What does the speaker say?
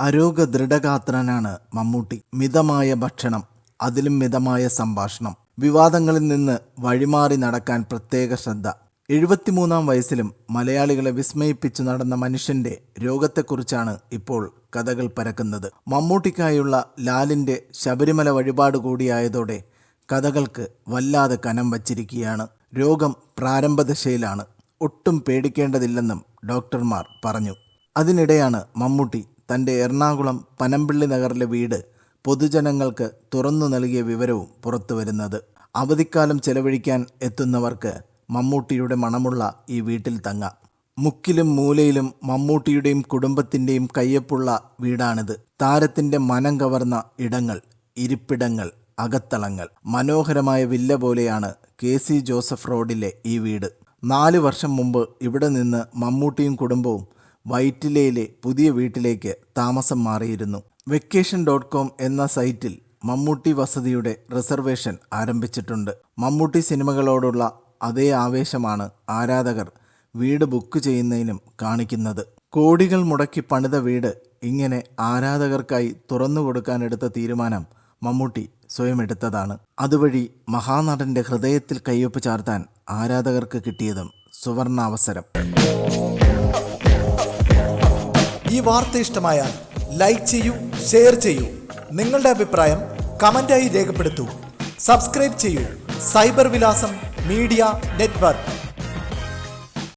അരോഗ ദൃഢഗാത്രനാണ് മമ്മൂട്ടി. മിതമായ ഭക്ഷണം അതിലും മിതമായ സംഭാഷണം വിവാദങ്ങളിൽ നിന്ന് വഴിമാറി നടക്കാൻ പ്രത്യേക ശ്രദ്ധ. എഴുപത്തിമൂന്നാം വയസ്സിലും മലയാളികളെ വിസ്മയിപ്പിച്ചു നടന്ന മനുഷ്യന്റെ രോഗത്തെക്കുറിച്ചാണ് ഇപ്പോൾ കഥകൾ പരക്കുന്നത്. മമ്മൂട്ടിക്കായുള്ള ലാലിന്റെ ശബരിമല വഴിപാട് കൂടിയായതോടെ കഥകൾക്ക് വല്ലാതെ കനം വച്ചിരിക്കുകയാണ്. രോഗം പ്രാരംഭദശയിലാണ്. ഒട്ടും പേടിക്കേണ്ടതില്ലെന്നും ഡോക്ടർമാർ പറഞ്ഞു. അതിനിടെയാണ് മമ്മൂട്ടി തന്റെ എറണാകുളം പനമ്പിള്ളി നഗറിലെ വീട് പൊതുജനങ്ങൾക്ക് തുറന്നു നൽകിയ വിവരവും പുറത്തുവരുന്നത് അവധിക്കാലം ചെലവഴിക്കാൻ എത്തുന്നവർക്ക് മമ്മൂട്ടിയുടെ മണമുള്ള ഈ വീട്ടിൽ തങ്ങാം. മുക്കിലും മൂലയിലും മമ്മൂട്ടിയുടെയും കുടുംബത്തിന്റെയും കയ്യൊപ്പുള്ള വീടാണിത്. താരത്തിന്റെ മനം കവർന്ന ഇടങ്ങൾ ഇരിപ്പിടങ്ങൾ അകത്തളങ്ങൾ മനോഹരമായ വില്ല പോലെയാണ് കെ സി ജോസഫ് റോഡിലെ ഈ വീട്. നാല് വർഷം മുമ്പ് ഇവിടെ നിന്ന് മമ്മൂട്ടിയും കുടുംബവും വൈറ്റിലയിലെ പുതിയ വീട്ടിലേക്ക് താമസം മാറിയിരുന്നു. വെക്കേഷൻ ഡോട്ട് കോം എന്ന സൈറ്റിൽ മമ്മൂട്ടി വസതിയുടെ റിസർവേഷൻ ആരംഭിച്ചിട്ടുണ്ട്. മമ്മൂട്ടി സിനിമകളോടുള്ള അതേ ആവേശമാണ് ആരാധകർ വീട് ബുക്ക് ചെയ്യുന്നതിനും കാണിക്കുന്നത്. കോടികൾ മുടക്കി പണിത വീട് ഇങ്ങനെ ആരാധകർക്കായി തുറന്നു കൊടുക്കാനെടുത്ത തീരുമാനം മമ്മൂട്ടി സ്വയം എടുത്തതാണ്. അതുവഴി മഹാനടന്റെ ഹൃദയത്തിൽ കയ്യൊപ്പ് ചാർത്താൻ ആരാധകർക്ക് കിട്ടിയതും സുവർണാവസരം. ഈ വാർത്ത ഇഷ്ടമായാൽ ലൈക്ക് ചെയ്യൂ ഷെയർ ചെയ്യൂ. നിങ്ങളുടെ അഭിപ്രായം കമന്റായി രേഖപ്പെടുത്തൂ. സബ്സ്ക്രൈബ് ചെയ്യൂ. സൈബർ വിലാസം മീഡിയ നെറ്റ്വർക്ക്.